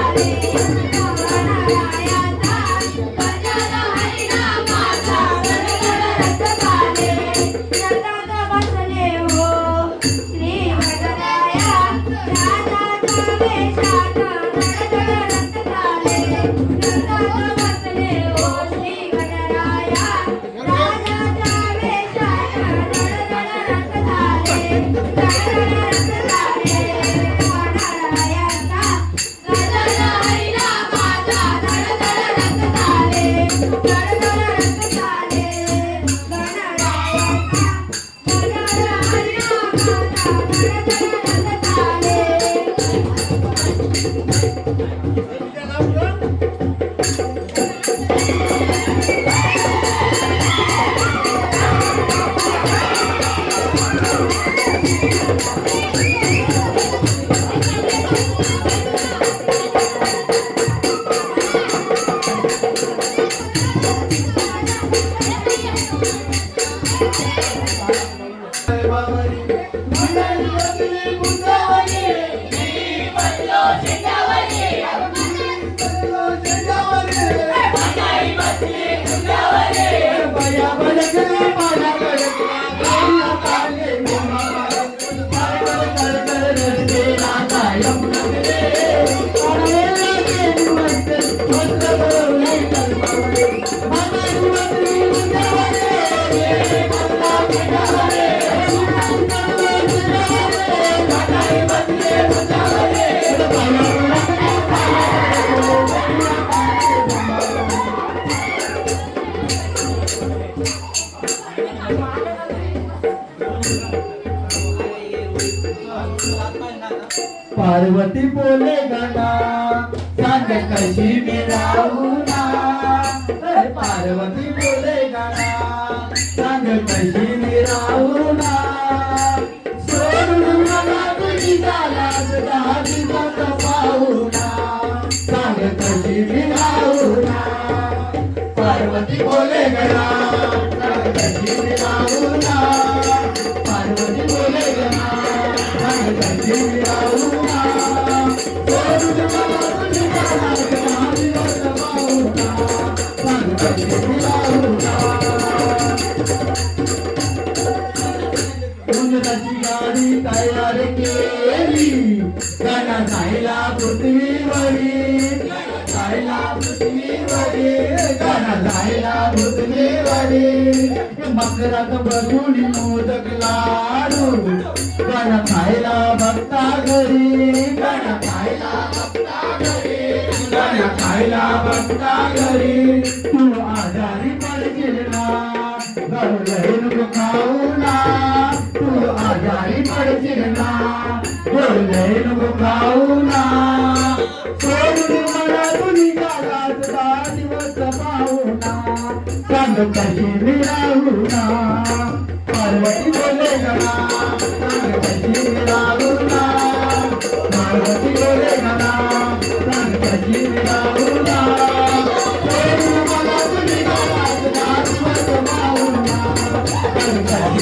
Thank you. Bye. ¡Gracias! बोले गणा सांग कशी मी पार्वती बोले गणा सांग कशी मी सोडून मला तुझी झाला दिवस सांग कशी पार्वती बोले गणा तयार केली. गाणा पृथ्वीवरी. जायला पृथ्वीवरी. गाणा पृथ्वीवरी. मकरात बसुडी मोदक लाडू. गाणा खायला भक्ता घरी. गाणा खायला भक्ता घरी. गाणा खायला भक्ता घरी. तू आजारी पडशील ना. गौरव खाऊ ना. तू आजारी पडशील ना. सोडून मला तुझी दिवस सांग कशी मी पार्वती बोले गणा सांग कशी मी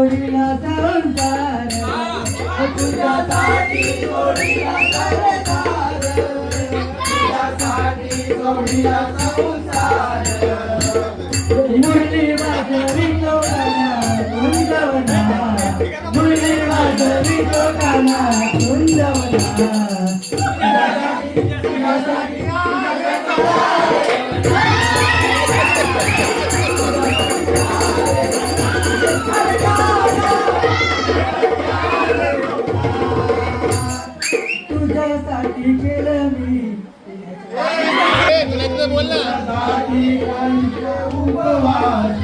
तुझ्यासाठी सोडिला संसार तुझ्यासाठी सोडिला घरदार तुझ्यासाठी सोडिला संसार मुरली वाजवी लोकांना कुंजवना मुरली वाजवी तो काना तुझ्यासाठी केलं मी उपवास